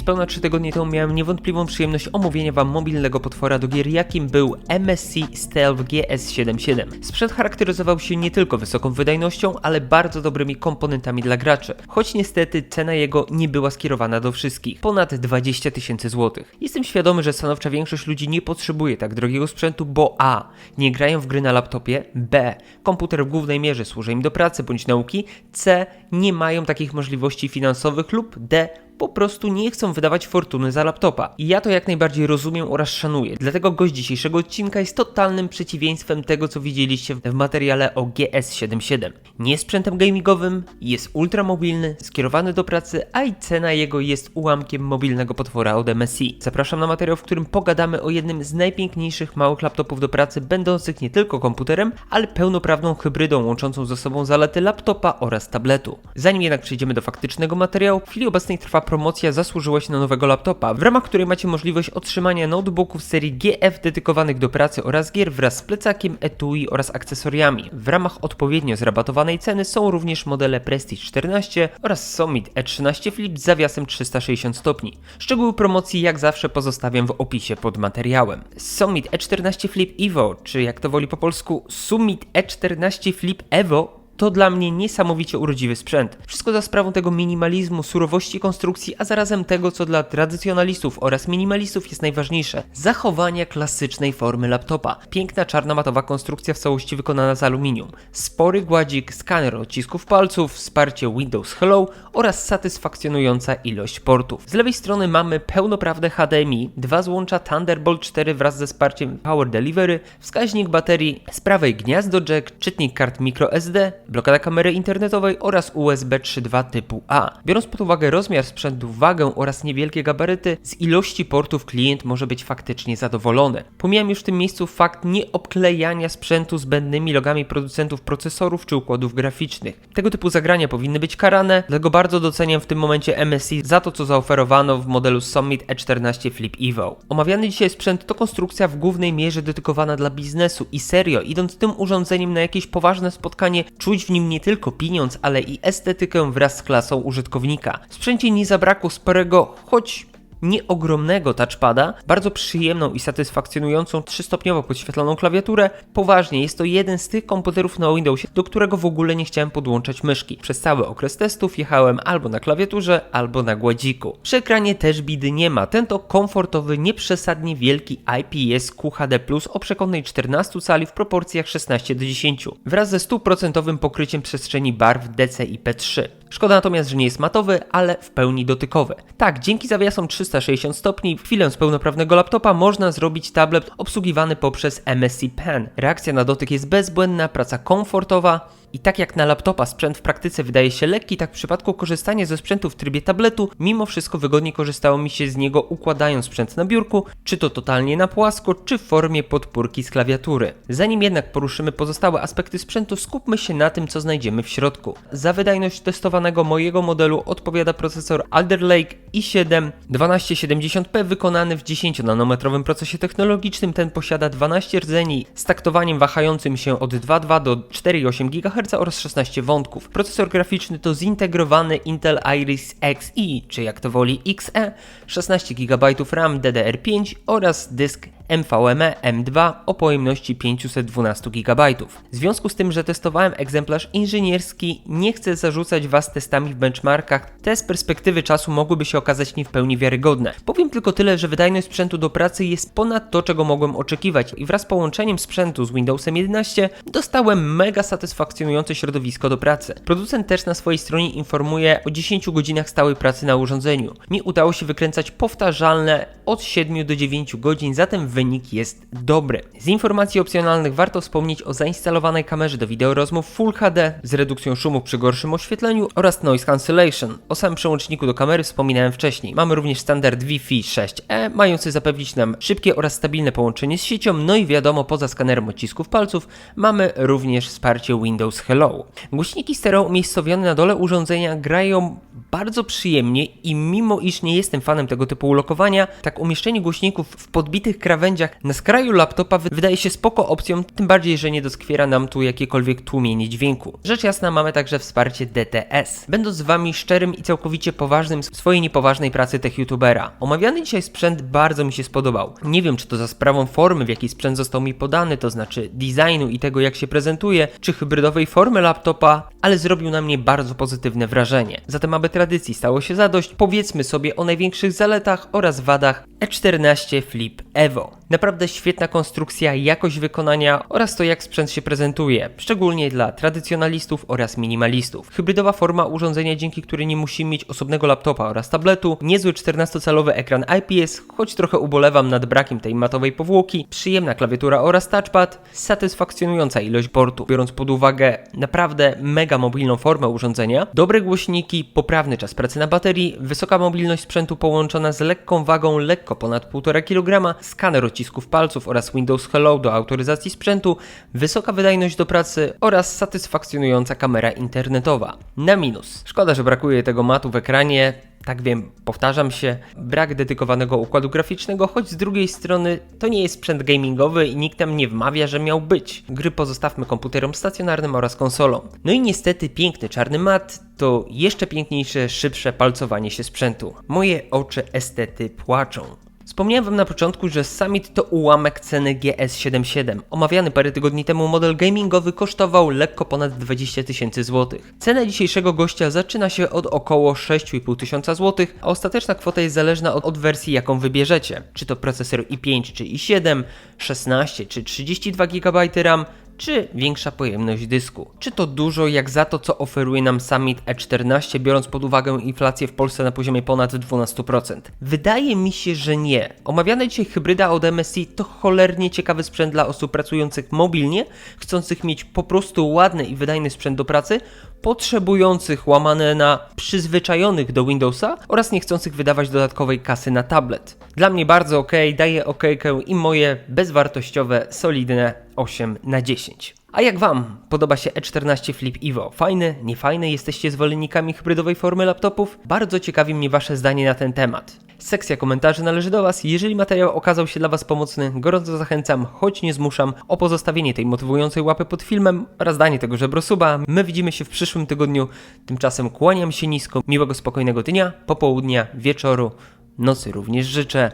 Niespełna 3 tygodnie temu miałem niewątpliwą przyjemność omówienia Wam mobilnego potwora do gier, jakim był MSC Stealth GS77. Sprzęt charakteryzował się nie tylko wysoką wydajnością, ale bardzo dobrymi komponentami dla graczy. Choć niestety cena jego nie była skierowana do wszystkich. Ponad 20 tysięcy złotych. Jestem świadomy, że stanowcza większość ludzi nie potrzebuje tak drogiego sprzętu, bo a. nie grają w gry na laptopie, b. komputer w głównej mierze służy im do pracy bądź nauki, c. nie mają takich możliwości finansowych lub d po prostu nie chcą wydawać fortuny za laptopa. I ja to jak najbardziej rozumiem oraz szanuję. Dlatego gość dzisiejszego odcinka jest totalnym przeciwieństwem tego, co widzieliście w materiale o GS77. Nie sprzętem gamingowym, jest ultramobilny, skierowany do pracy, a i cena jego jest ułamkiem mobilnego potwora od MSI. Zapraszam na materiał, w którym pogadamy o jednym z najpiękniejszych małych laptopów do pracy, będących nie tylko komputerem, ale pełnoprawną hybrydą łączącą ze sobą zalety laptopa oraz tabletu. Zanim jednak przejdziemy do faktycznego materiału, w chwili obecnej trwa promocja zasłużyła się na nowego laptopa, w ramach której macie możliwość otrzymania notebooków serii GF dedykowanych do pracy oraz gier wraz z plecakiem, etui oraz akcesoriami. W ramach odpowiednio zrabatowanej ceny są również modele Prestige 14 oraz Summit E13 Flip z zawiasem 360 stopni. Szczegóły promocji jak zawsze pozostawiam w opisie pod materiałem. Summit E14 Flip Evo, czy jak to woli po polsku Summit E14 Flip Evo to dla mnie niesamowicie urodziwy sprzęt. Wszystko za sprawą tego minimalizmu, surowości konstrukcji, a zarazem tego, co dla tradycjonalistów oraz minimalistów jest najważniejsze zachowania klasycznej formy laptopa. Piękna czarna matowa konstrukcja w całości wykonana z aluminium, spory gładzik, skaner odcisków palców, wsparcie Windows Hello oraz satysfakcjonująca ilość portów. Z lewej strony mamy pełnoprawne HDMI, dwa złącza Thunderbolt 4 wraz ze wsparciem Power Delivery, wskaźnik baterii, z prawej gniazdo jack, czytnik kart microSD, blokada kamery internetowej oraz USB 3.2 typu A. Biorąc pod uwagę rozmiar sprzętu, wagę oraz niewielkie gabaryty, z ilości portów klient może być faktycznie zadowolony. Pomijam już w tym miejscu fakt nieobklejania sprzętu zbędnymi logami producentów procesorów czy układów graficznych. Tego typu zagrania powinny być karane, dlatego bardzo doceniam w tym momencie MSI za to, co zaoferowano w modelu Summit E14 Flip Evo. Omawiany dzisiaj sprzęt to konstrukcja w głównej mierze dedykowana dla biznesu i serio, idąc tym urządzeniem na jakieś poważne spotkanie, czuć w nim nie tylko pieniądz, ale i estetykę wraz z klasą użytkownika. W sprzęcie nie zabrakło sporego, choć nie ogromnego touchpada, bardzo przyjemną i satysfakcjonującą trzystopniowo podświetloną klawiaturę. Poważnie, jest to jeden z tych komputerów na Windowsie, do którego w ogóle nie chciałem podłączać myszki. Przez cały okres testów jechałem albo na klawiaturze, albo na gładziku. Przy ekranie też bidy nie ma. Ten to komfortowy, nieprzesadnie wielki IPS QHD Plus o przekątnej 14 cali w proporcjach 16 do 10, wraz ze 100% pokryciem przestrzeni barw DC i P3. Szkoda natomiast, że nie jest matowy, ale w pełni dotykowy. Tak, dzięki zawiasom 360 stopni w chwilę z pełnoprawnego laptopa można zrobić tablet obsługiwany poprzez MSC Pen. Reakcja na dotyk jest bezbłędna, praca komfortowa, i tak jak na laptopa sprzęt w praktyce wydaje się lekki, tak w przypadku korzystania ze sprzętu w trybie tabletu, mimo wszystko wygodnie korzystało mi się z niego układając sprzęt na biurku, czy to totalnie na płasko, czy w formie podpórki z klawiatury. Zanim jednak poruszymy pozostałe aspekty sprzętu, skupmy się na tym, co znajdziemy w środku. Za wydajność testowanego mojego modelu odpowiada procesor Alder Lake i7 1270p wykonany w 10-nanometrowym procesie technologicznym. Ten posiada 12 rdzeni z taktowaniem wahającym się od 2,2 do 4,8 GHz oraz 16 wątków. Procesor graficzny to zintegrowany Intel Iris Xe, czy jak to woli XE, 16 GB RAM DDR5 oraz dysk NVMe M2 o pojemności 512 GB. W związku z tym, że testowałem egzemplarz inżynierski, nie chcę zarzucać Was testami w benchmarkach, te z perspektywy czasu mogłyby się okazać nie w pełni wiarygodne. Powiem tylko tyle, że wydajność sprzętu do pracy jest ponad to, czego mogłem oczekiwać i wraz z połączeniem sprzętu z Windowsem 11 dostałem mega satysfakcjonujące środowisko do pracy. Producent też na swojej stronie informuje o 10 godzinach stałej pracy na urządzeniu. Mi udało się wykręcać powtarzalne od 7 do 9 godzin, zatem wynik jest dobry. Z informacji opcjonalnych warto wspomnieć o zainstalowanej kamerze do wideorozmów Full HD z redukcją szumu przy gorszym oświetleniu oraz noise cancellation. O samym przełączniku do kamery wspominałem wcześniej. Mamy również standard Wi-Fi 6E, mający zapewnić nam szybkie oraz stabilne połączenie z siecią, no i wiadomo, poza skanerem odcisków palców mamy również wsparcie Windows Hello. Głośniki stereo umiejscowione na dole urządzenia grają bardzo przyjemnie i mimo iż nie jestem fanem tego typu ulokowania, tak umieszczenie głośników w podbitych krawędziach na skraju laptopa wy- wydaje się spoko opcją, tym bardziej, że nie doskwiera nam tu jakiekolwiek tłumienie dźwięku. Rzecz jasna mamy także wsparcie DTS. Będąc z wami szczerym i całkowicie poważnym w swojej niepoważnej pracy tech youtubera. Omawiany dzisiaj sprzęt bardzo mi się spodobał. Nie wiem, czy to za sprawą formy, w jakiej sprzęt został mi podany, to znaczy designu i tego, jak się prezentuje, czy hybrydowej formy laptopa, ale zrobił na mnie bardzo pozytywne wrażenie. Zatem, aby tradycji stało się zadość, powiedzmy sobie o największych zaletach oraz wadach E14 Flip Evo. Naprawdę świetna konstrukcja, jakość wykonania oraz to, jak sprzęt się prezentuje, szczególnie dla tradycjonalistów oraz minimalistów. Hybrydowa forma urządzenia, dzięki której nie musimy mieć osobnego laptopa oraz tabletu, niezły 14-calowy ekran IPS, choć trochę ubolewam nad brakiem tej matowej powłoki, przyjemna klawiatura oraz touchpad, satysfakcjonująca ilość portów, biorąc pod uwagę naprawdę mega mobilną formę urządzenia, dobre głośniki, poprawny czas pracy na baterii, wysoka mobilność sprzętu połączona z lekką wagą, lekko ponad 1,5 kg, skaner palców oraz Windows Hello do autoryzacji sprzętu, wysoka wydajność do pracy oraz satysfakcjonująca kamera internetowa. Na minus. Szkoda, że brakuje tego matu w ekranie, tak wiem, powtarzam się, brak dedykowanego układu graficznego, choć z drugiej strony to nie jest sprzęt gamingowy i nikt nam nie wmawia, że miał być. Gry pozostawmy komputerom stacjonarnym oraz konsolom. No i niestety piękny czarny mat to jeszcze piękniejsze, szybsze palcowanie się sprzętu. Moje oczy estety płaczą. Wspomniałem wam na początku, że Summit to ułamek ceny GS77. Omawiany parę tygodni temu model gamingowy kosztował lekko ponad 20 tysięcy złotych. Cena dzisiejszego gościa zaczyna się od około 6,5 tysiąca złotych, a ostateczna kwota jest zależna od, od wersji jaką wybierzecie. Czy to procesor i5 czy i7, 16 czy 32 GB RAM, czy większa pojemność dysku. Czy to dużo jak za to, co oferuje nam Summit E14, biorąc pod uwagę inflację w Polsce na poziomie ponad 12%? Wydaje mi się, że nie. Omawiana dzisiaj hybryda od MSI to cholernie ciekawy sprzęt dla osób pracujących mobilnie, chcących mieć po prostu ładny i wydajny sprzęt do pracy, potrzebujących łamane na przyzwyczajonych do Windowsa oraz nie chcących wydawać dodatkowej kasy na tablet. Dla mnie bardzo ok, daję okejkę i moje bezwartościowe, solidne 8 na 10. A jak Wam podoba się E14 Flip Evo? Fajny, niefajny? Jesteście zwolennikami hybrydowej formy laptopów? Bardzo ciekawi mnie Wasze zdanie na ten temat. Sekcja komentarzy należy do Was. Jeżeli materiał okazał się dla Was pomocny, gorąco zachęcam, choć nie zmuszam, o pozostawienie tej motywującej łapy pod filmem oraz danie tego żebrosuba. My widzimy się w przyszłym tygodniu. Tymczasem kłaniam się nisko. Miłego, spokojnego dnia, popołudnia, wieczoru, nocy również życzę.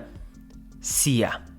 See ya.